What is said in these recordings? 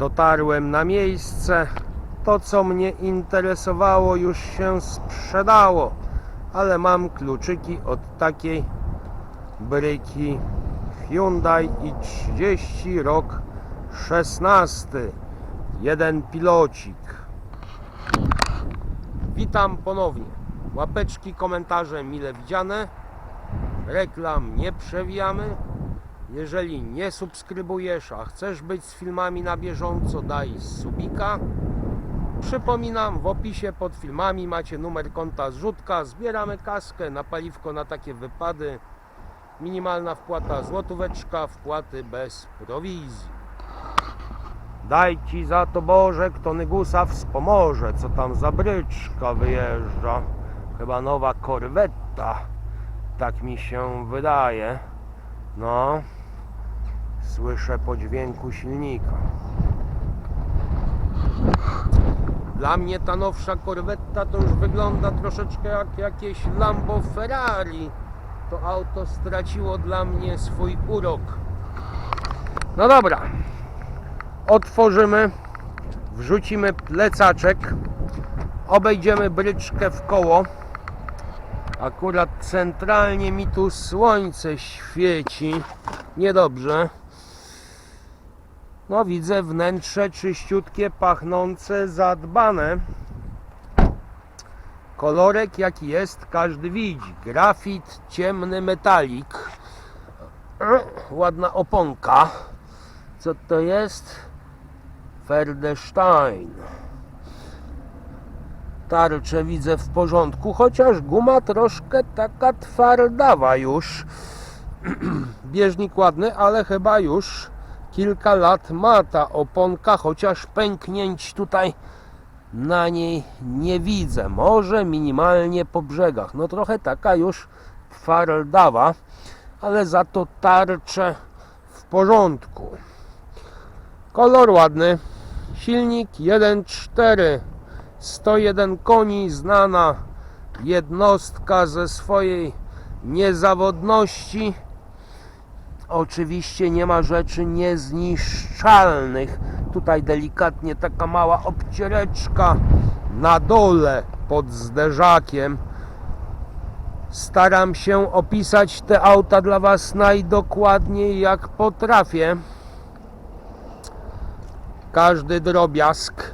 Dotarłem na miejsce. To, co mnie interesowało, już się sprzedało, ale mam kluczyki od takiej bryki Hyundai i30 rok 16. Jeden pilocik. Witam ponownie. Łapeczki, komentarze mile widziane. Reklam nie przewijamy. Jeżeli nie subskrybujesz, a chcesz być z filmami na bieżąco, daj subika. Przypominam, w opisie pod filmami macie numer konta zrzutka. Zbieramy kaskę na paliwko na takie wypady. Minimalna wpłata złotóweczka, wpłaty bez prowizji. Daj ci za to Boże, kto Nygusa wspomoże, co tam za bryczka wyjeżdża. Chyba nowa korwetta, tak mi się wydaje. No, słyszę po dźwięku silnika. Dla mnie ta nowsza korwetta to już wygląda troszeczkę jak jakieś Lambo Ferrari. To auto straciło dla mnie swój urok. No dobra, otworzymy, wrzucimy plecaczek, obejdziemy bryczkę w koło. Akurat centralnie mi tu słońce świeci. Niedobrze. No widzę wnętrze czyściutkie, pachnące, zadbane. Kolorek jaki jest, każdy widzi. Grafit, ciemny metalik. Ładna oponka. Co to jest? Ferdestein. Tarczę widzę w porządku, chociaż guma troszkę taka twardawa już. Bieżnik ładny, ale chyba już kilka lat ma ta oponka, chociaż pęknięć tutaj na niej nie widzę. Może minimalnie po brzegach. No trochę taka już twardawa, ale za to tarcze w porządku. Kolor ładny. Silnik 1.4 101 koni, znana jednostka ze swojej niezawodności. Oczywiście nie ma rzeczy niezniszczalnych. Tutaj delikatnie taka mała obciereczka na dole pod zderzakiem. Staram się opisać te auta dla Was najdokładniej jak potrafię. Każdy drobiazg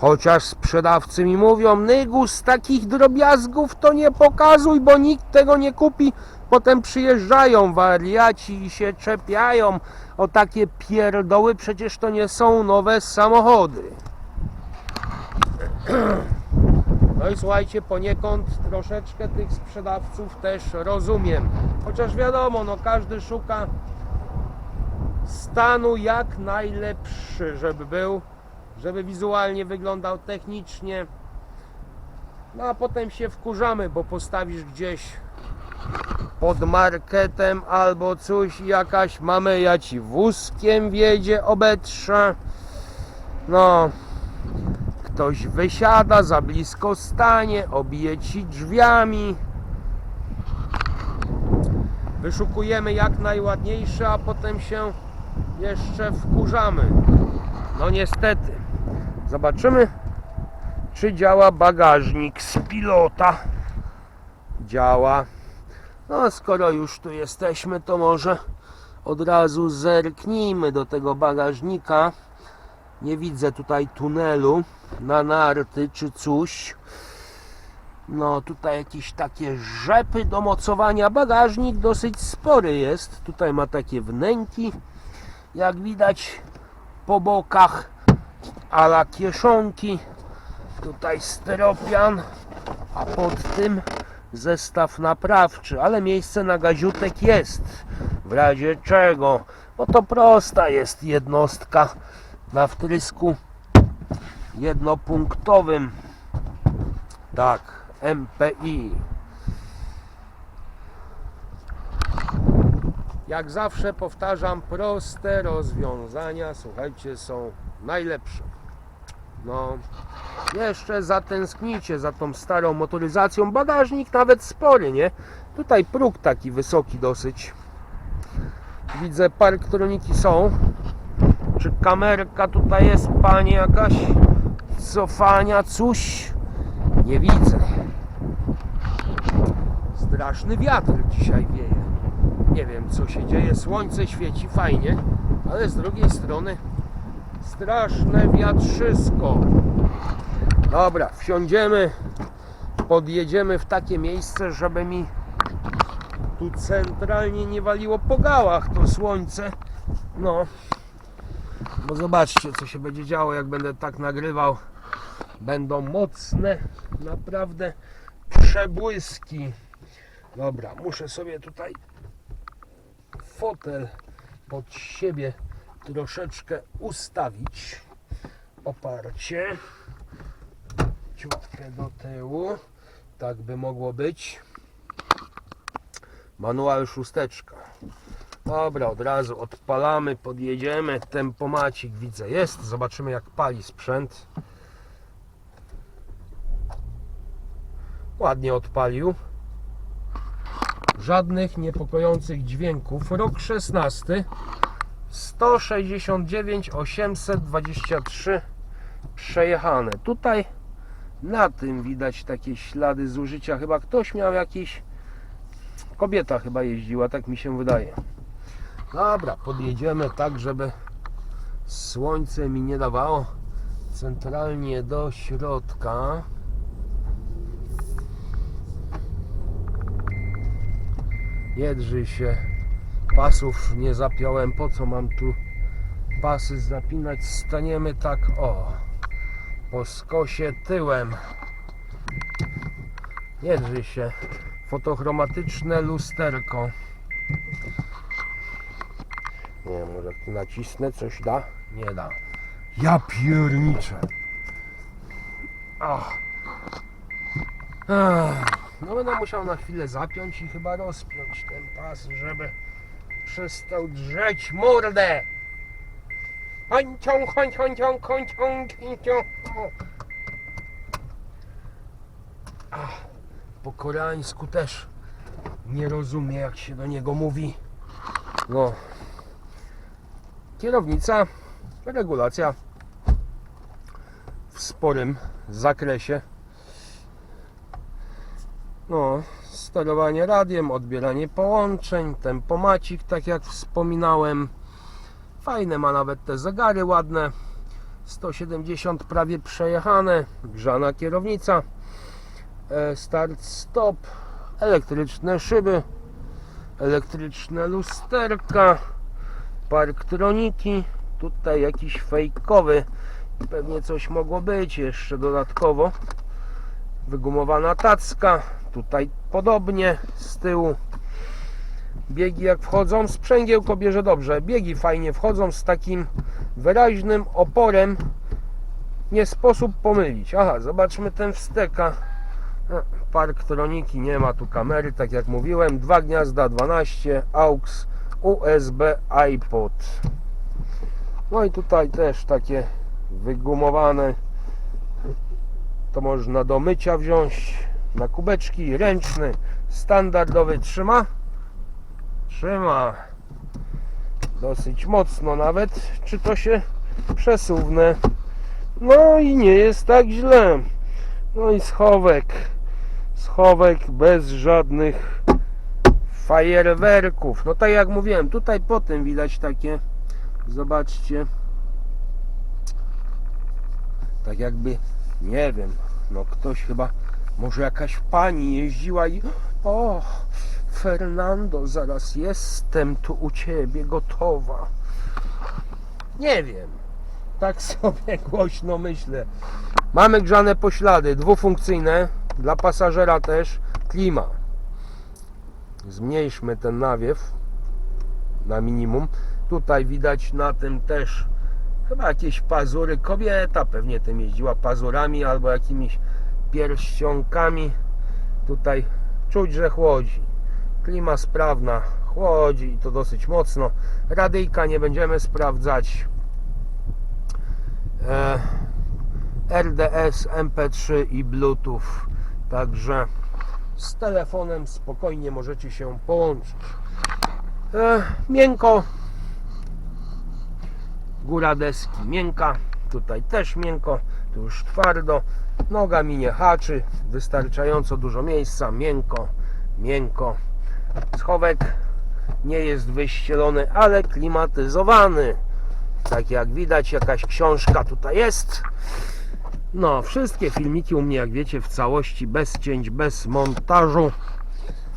Chociaż sprzedawcy mi mówią, Nygus, takich drobiazgów to nie pokazuj, bo nikt tego nie kupi. Potem przyjeżdżają wariaci i się czepiają o takie pierdoły, przecież to nie są nowe samochody. No i słuchajcie, poniekąd troszeczkę tych sprzedawców też rozumiem. Chociaż wiadomo, no każdy szuka stanu jak najlepszy, żeby był żeby wizualnie wyglądał technicznie. No a potem się wkurzamy, bo postawisz gdzieś pod marketem albo coś, jakaś mameja ci wózkiem wiedzie, obetrze. No, ktoś wysiada, za blisko stanie, obije ci drzwiami. Wyszukujemy jak najładniejsze, a potem się jeszcze wkurzamy. No niestety. Zobaczymy, czy działa bagażnik z pilota. Działa. No, skoro już tu jesteśmy, to może od razu zerknijmy do tego bagażnika. Nie widzę tutaj tunelu na narty czy coś. No, tutaj jakieś takie rzepy do mocowania. Bagażnik dosyć spory jest. Tutaj ma takie wnęki. Jak widać po bokach ala kieszonki tutaj styropian a pod tym zestaw naprawczy ale miejsce na gaziutek jest. W razie czego bo to prosta jest jednostka na wtrysku jednopunktowym. Tak MPI jak zawsze powtarzam proste rozwiązania słuchajcie są najlepsze. No, jeszcze zatęsknicie za tą starą motoryzacją. Bagażnik nawet spory, nie? Tutaj próg taki wysoki dosyć. Widzę, parktroniki są. Czy kamerka tutaj jest, pani jakaś? Cofania, coś? Nie widzę. Straszny wiatr dzisiaj wieje. Nie wiem co się dzieje, słońce świeci fajnie, ale z drugiej strony straszne wiatrzysko. Dobra, wsiądziemy, podjedziemy w takie miejsce, żeby mi tu centralnie nie waliło po gałach to słońce. No, bo zobaczcie co się będzie działo jak będę tak nagrywał. Będą mocne, naprawdę przebłyski. Dobra, muszę sobie tutaj fotel pod siebie troszeczkę ustawić. Oparcie. Ciutkę do tyłu. Tak by mogło być. Manual szósteczka. Dobra, od razu odpalamy, podjedziemy. Tempomacik widzę jest. Zobaczymy jak pali sprzęt. Ładnie odpalił. Żadnych niepokojących dźwięków. Rok 16. 169 823 przejechane. Tutaj na tym widać takie ślady zużycia. Chyba ktoś miał jakiś. Kobieta chyba jeździła, tak mi się wydaje. Dobra, podjedziemy tak, żeby słońce mi nie dawało centralnie do środka. Nie drzyj się. Pasów nie zapiąłem. Po co mam tu pasy zapinać? Staniemy tak o. Po skosie tyłem. Nie drzyj się. Fotochromatyczne lusterko. Nie, może tu nacisnę, coś da? Nie da. Ja pierniczę. Ach. Ach. No będę musiał na chwilę zapiąć i chyba rozpiąć ten pas, żeby przestał drzeć mordę. Chońcią, choń, chońcią, chońcią, chońcią. Ach, Po koreańsku też nie rozumie jak się do niego mówi. No. Kierownica, regulacja w sporym zakresie. No, sterowanie radiem, odbieranie połączeń, tempomacik, tak jak wspominałem. Fajne ma nawet te zegary ładne. 170 prawie przejechane, grzana kierownica, e, start stop, elektryczne szyby, elektryczne lusterka, parktroniki, tutaj jakiś fejkowy, pewnie coś mogło być. Jeszcze dodatkowo, wygumowana tacka, tutaj podobnie z tyłu biegi jak wchodzą, sprzęgiełko bierze dobrze, biegi fajnie wchodzą z takim wyraźnym oporem, nie sposób pomylić. Aha, zobaczmy ten wsteka. E, Parktroniki, nie ma tu kamery, tak jak mówiłem. Dwa gniazda 12, AUX, USB, iPod. No i tutaj też takie wygumowane. To można do mycia wziąć na kubeczki. Ręczny, standardowy trzyma. Trzyma. Dosyć mocno nawet. Czy to się przesuwne? No i nie jest tak źle. No i schowek. Schowek bez żadnych fajerwerków. No tak jak mówiłem, tutaj po tym widać takie, zobaczcie, tak jakby, nie wiem, no ktoś chyba, może jakaś pani jeździła i o, Fernando, zaraz jestem tu u ciebie gotowa. Nie wiem, tak sobie głośno myślę. Mamy grzane poślady, dwufunkcyjne, dla pasażera też, klima. Zmniejszmy ten nawiew na minimum. Tutaj widać na tym też chyba jakieś pazury. Kobieta pewnie tym jeździła pazurami albo jakimiś pierścionkami. Tutaj czuć, że chłodzi. Klima sprawna, chłodzi i to dosyć mocno. Radyjka nie będziemy sprawdzać. E, RDS, MP3 i Bluetooth. Także z telefonem spokojnie możecie się połączyć. E, miękko. Góra deski miękka, tutaj też miękko, tu już twardo. Noga mi nie haczy, wystarczająco dużo miejsca, miękko, miękko. Schowek nie jest wyścielony, ale klimatyzowany. Tak jak widać, jakaś książka tutaj jest. No, wszystkie filmiki u mnie, jak wiecie, w całości, bez cięć, bez montażu,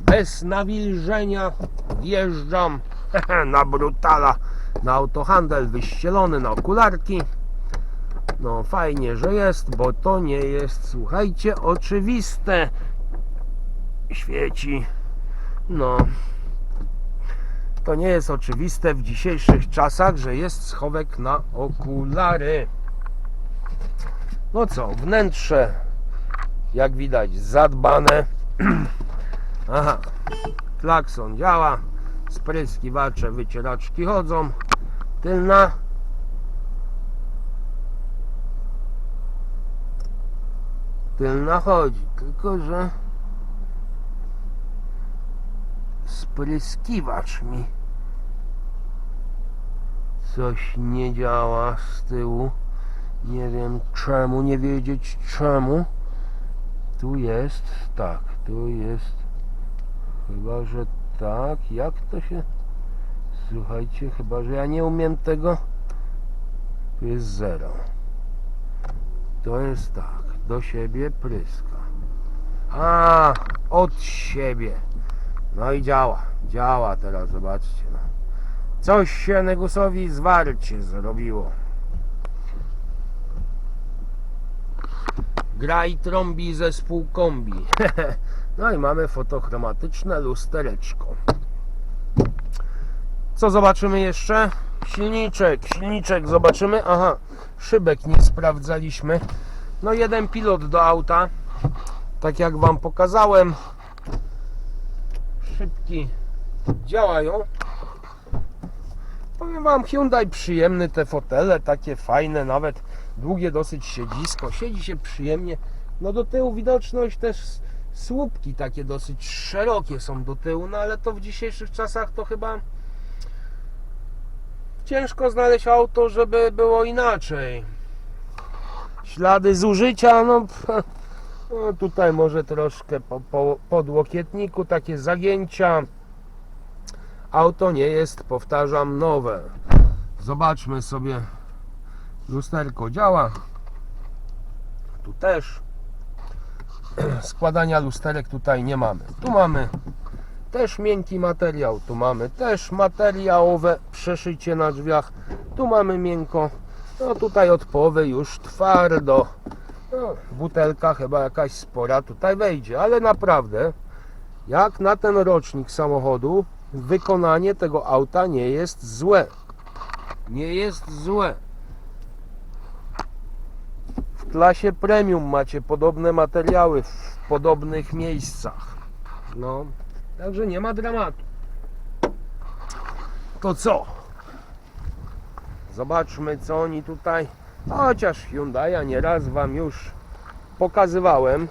bez nawilżenia. Wjeżdżam na brutala, na autohandel wyścielony, na okularki. No, fajnie, że jest, bo to nie jest, słuchajcie, oczywiste. Świeci. No, to nie jest oczywiste w dzisiejszych czasach, że jest schowek na okulary. No co, wnętrze jak widać zadbane. Aha, klakson działa, spryskiwacze, wycieraczki chodzą. Tylna tylna chodzi, tylko że spryskiwacz mi coś nie działa z tyłu. Nie wiem czemu, nie wiedzieć czemu. Tu jest, tak, tu jest. Chyba, że tak. Jak to się. Słuchajcie, chyba, że ja nie umiem tego. Tu jest zero. To jest tak, do siebie pryska. A, od siebie. No i działa, działa teraz, zobaczcie. No. Coś się Negusowi zwarcie zrobiło. Gra i trąbi zespół kombi. no i mamy fotochromatyczne lustereczko. Co zobaczymy jeszcze? Silniczek, silniczek zobaczymy. Aha, szybek nie sprawdzaliśmy. No jeden pilot do auta. Tak jak wam pokazałem. Szybki działają. Powiem wam, Hyundai przyjemny te fotele, takie fajne, nawet długie dosyć siedzisko, siedzi się przyjemnie. No do tyłu widoczność też słupki takie dosyć szerokie są do tyłu, no ale to w dzisiejszych czasach to chyba ciężko znaleźć auto, żeby było inaczej. Ślady zużycia, no, no tutaj może troszkę po, po podłokietniku takie zagięcia. Auto nie jest, powtarzam, nowe. Zobaczmy sobie. Lusterko działa. Tu też. Składania lusterek tutaj nie mamy. Tu mamy też miękki materiał. Tu mamy też materiałowe przeszycie na drzwiach. Tu mamy miękko. No tutaj od połowy już twardo. Butelka chyba jakaś spora tutaj wejdzie, ale naprawdę jak na ten rocznik samochodu wykonanie tego auta nie jest złe. Nie jest złe. W klasie premium macie podobne materiały w podobnych miejscach. No, także nie ma dramatu. To co? Zobaczmy co oni tutaj. Chociaż Hyundai'a nieraz wam już pokazywałem.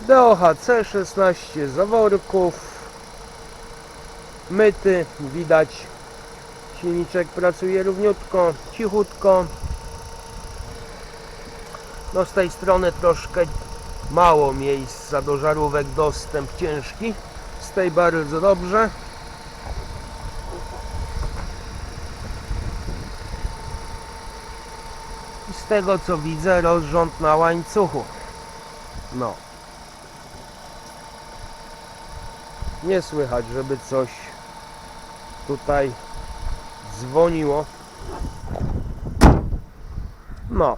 DOHC 16 zaworków myty widać. Silniczek pracuje równiutko cichutko. No z tej strony troszkę mało miejsca do żarówek dostęp ciężki z tej bardzo dobrze i z tego co widzę rozrząd na łańcuchu no nie słychać, żeby coś tutaj dzwoniło. No.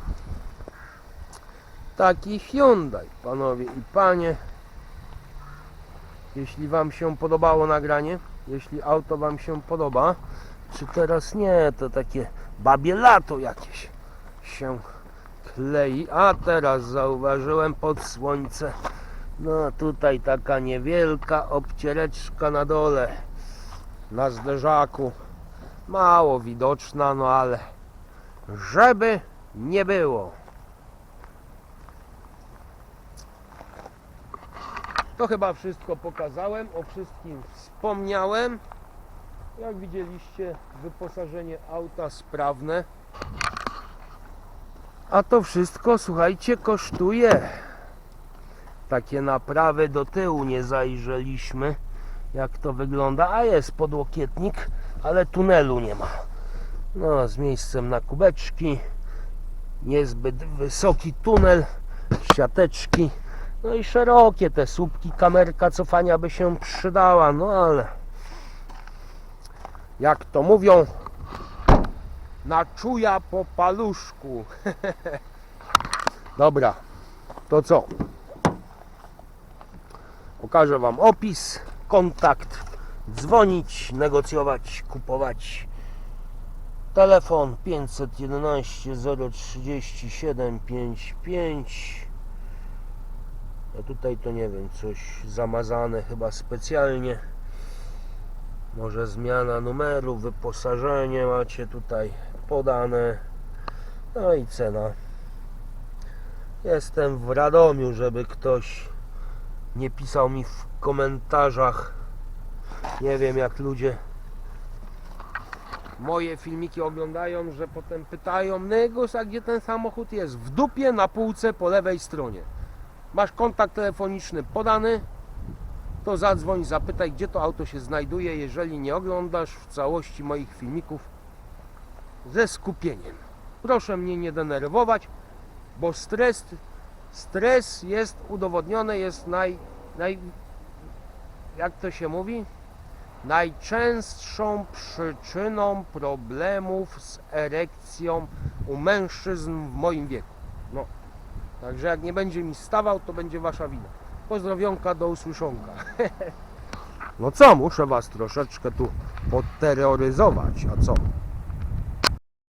Taki Hyundai, panowie i panie. Jeśli wam się podobało nagranie, jeśli auto wam się podoba, czy teraz nie, to takie babie lato jakieś się klei. A teraz zauważyłem pod słońce. No tutaj taka niewielka obciereczka na dole. Na zderzaku. Mało widoczna, no ale żeby nie było. To chyba wszystko pokazałem o wszystkim wspomniałem. Jak widzieliście, wyposażenie auta sprawne. A to wszystko, słuchajcie, kosztuje. Takie naprawy do tyłu nie zajrzeliśmy, jak to wygląda. A jest podłokietnik, ale tunelu nie ma. No, z miejscem na kubeczki. Niezbyt wysoki tunel, siateczki. No i szerokie te słupki, kamerka cofania by się przydała, no ale jak to mówią, na czuja po paluszku. Dobra, to co? Pokażę Wam opis, kontakt, dzwonić, negocjować, kupować. Telefon 511 037 55 a tutaj to nie wiem, coś zamazane chyba specjalnie. Może zmiana numeru, wyposażenie macie tutaj podane. No i cena. Jestem w Radomiu, żeby ktoś nie pisał mi w komentarzach. Nie wiem jak ludzie moje filmiki oglądają, że potem pytają Negus, a gdzie ten samochód jest? W dupie na półce po lewej stronie. Masz kontakt telefoniczny podany, to zadzwoń, zapytaj, gdzie to auto się znajduje, jeżeli nie oglądasz w całości moich filmików ze skupieniem. Proszę mnie nie denerwować, bo stres, stres jest udowodniony, jest naj, naj, jak to się mówi? Najczęstszą przyczyną problemów z erekcją u mężczyzn w moim wieku. No, także jak nie będzie mi stawał, to będzie wasza wina. Pozdrowionka, do usłyszonka. No co, muszę was troszeczkę tu podterroryzować, a co?